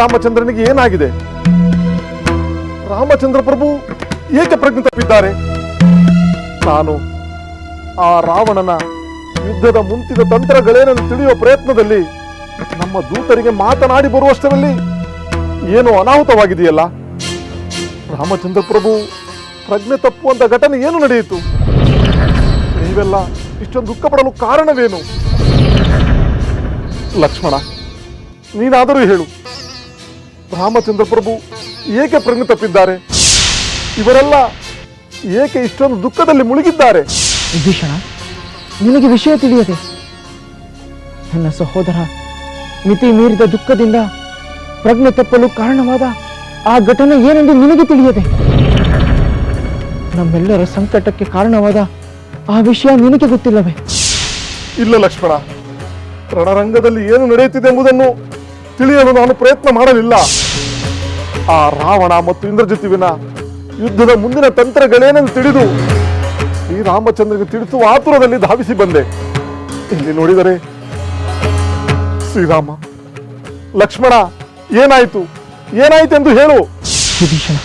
ರಾಮಚಂದ್ರನಿಗೆ ಏನಾಗಿದೆ? ರಾಮಚಂದ್ರ ಪ್ರಭು ಏಕೆ ಪ್ರಜ್ಞೆ ತಪ್ಪಿದ್ದಾರೆ ನಾನು ಆ ರಾವಣನ ಯುದ್ಧದ ಮುಂತಿದ ತಂತ್ರಗಳೇನನ್ನು ತಿಳಿಯುವ ಪ್ರಯತ್ನದಲ್ಲಿ ನಮ್ಮ ದೂತರಿಗೆ ಮಾತನಾಡಿ ಬರುವಷ್ಟರಲ್ಲಿ ಏನು ಅನಾಹುತವಾಗಿದೆಯಲ್ಲ? ರಾಮಚಂದ್ರ ಪ್ರಭು, ಪ್ರಜ್ಞೆ ತಪ್ಪುವಂತ ಘಟನೆ ಏನು ನಡೆಯಿತು? ನೀವೆಲ್ಲ ಇಷ್ಟೊಂದು ದುಃಖ ಪಡಲು ಕಾರಣವೇನು? ಲಕ್ಷ್ಮಣ, ನೀನಾದರೂ ಹೇಳು. ರಾಮಚಂದ್ರ ಪ್ರಭು ಏಕೆ ಪ್ರಜ್ಞೆ ತಪ್ಪಿದ್ದಾರೆ? ಇವರೆಲ್ಲ ಏಕೆ ಇಷ್ಟೊಂದು ದುಃಖದಲ್ಲಿ ಮುಳುಗಿದ್ದಾರೆ? ವಿಭೀಷಣ ನಿನಗೆ ವಿಷಯ ತಿಳಿಯದೆ. ನನ್ನ ಸಹೋದರ ಮಿತಿ ಮೀರಿದ ದುಃಖದಿಂದ ಪ್ರಜ್ಞೆ ತಪ್ಪಲು ಕಾರಣವಾದ ಆ ಘಟನೆ ಏನೆಂದು ನಿನಗೆ ತಿಳಿಯದೆ? ನಮ್ಮೆಲ್ಲರ ಸಂಕಟಕ್ಕೆ ಕಾರಣವಾದ ಆ ವಿಷಯ ನಿನಗೆ ಗೊತ್ತಿಲ್ಲವೇ? ಇಲ್ಲ ಲಕ್ಷ್ಮಣ ರಣರಂಗದಲ್ಲಿ ಏನು ನಡೆಯುತ್ತಿದೆ ಎಂಬುದನ್ನು ತಿಳಿಯಲು ನಾನು ಪ್ರಯತ್ನ ಮಾಡಲಿಲ್ಲ. ಆ ರಾವಣ ಮತ್ತು ಇಂದ್ರಜಿತುವಿನ ಯುದ್ಧದ ಮುಂದಿನ ತಂತ್ರಗಳೇನೆಂದು ತಿಳಿದು ಶ್ರೀರಾಮಚಂದ್ರಗೆ ತಿಳಿಸುವ ಆತುರದಲ್ಲಿ ಧಾವಿಸಿ ಬಂದೆ. ಇಲ್ಲಿ ನೋಡಿದರೆ, ಶ್ರೀರಾಮ, ಲಕ್ಷ್ಮಣ, ಏನಾಯಿತು? ಎಂದು ಹೇಳು. ವಿಭೀಷಣ